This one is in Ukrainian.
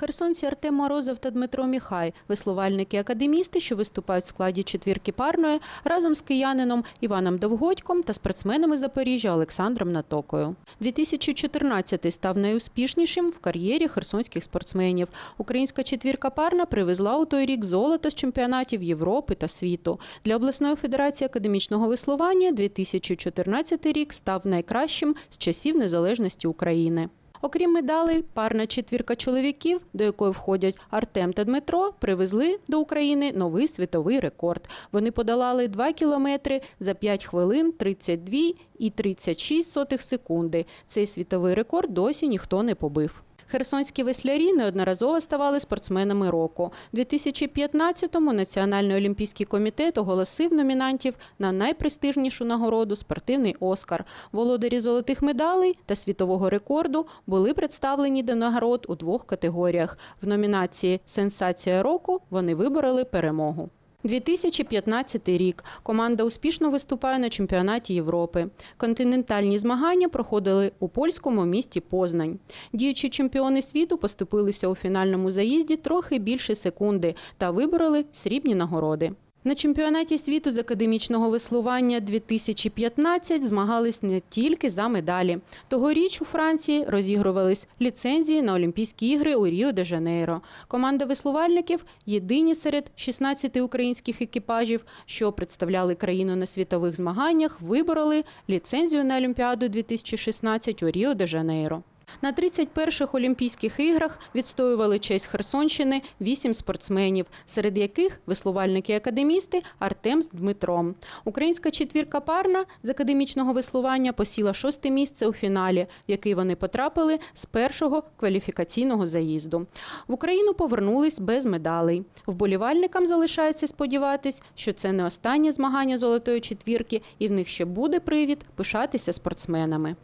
Херсонці Артем Морозов та Дмитро Міхай, веслувальники-академісти, що виступають в складі четвірки парної, разом з киянином Іваном Довгодьком та спортсменами Запоріжжя Олександром Натокою. 2014 став найуспішнішим в кар'єрі херсонських спортсменів. Українська четвірка парна привезла у той рік золото з чемпіонатів Європи та світу. Для обласної федерації академічного веслування 2014 рік став найкращим з часів незалежності України. Окрім медалей, парна четвірка чоловіків, до якої входять Артем та Дмитро, привезли до України новий світовий рекорд. Вони подолали 2 кілометри за 5 хвилин 32 і 36 сотих секунди. Цей світовий рекорд досі ніхто не побив. Херсонські веслярі неодноразово ставали спортсменами року. У 2015-му Національний олімпійський комітет оголосив номінантів на найпрестижнішу нагороду спортивний Оскар. Володарі золотих медалей та світового рекорду були представлені до нагород у двох категоріях. В номінації Сенсація року вони вибороли перемогу. 2015 рік команда успішно виступає на чемпіонаті Європи. Континентальні змагання проходили у польському місті Познань. Діючі чемпіони світу поступилися у фінальному заїзді трохи більше секунди та вибороли срібні нагороди. На чемпіонаті світу з академічного веслування 2015 змагались не тільки за медалі. Тогоріч у Франції розігрувались ліцензії на Олімпійські ігри у Ріо-де-Жанейро. Команда веслувальників єдині серед 16 українських екіпажів, що представляли країну на світових змаганнях, вибороли ліцензію на Олімпіаду 2016 у Ріо-де-Жанейро. На 31-х Олімпійських іграх відстоювали честь Херсонщини вісім спортсменів, серед яких веслувальники-академісти Артем з Дмитром. Українська четвірка парна з академічного веслування посіла шосте місце у фіналі, в який вони потрапили з першого кваліфікаційного заїзду. В Україну повернулись без медалей. Вболівальникам залишається сподіватись, що це не останнє змагання золотої четвірки, і в них ще буде привід пишатися спортсменами.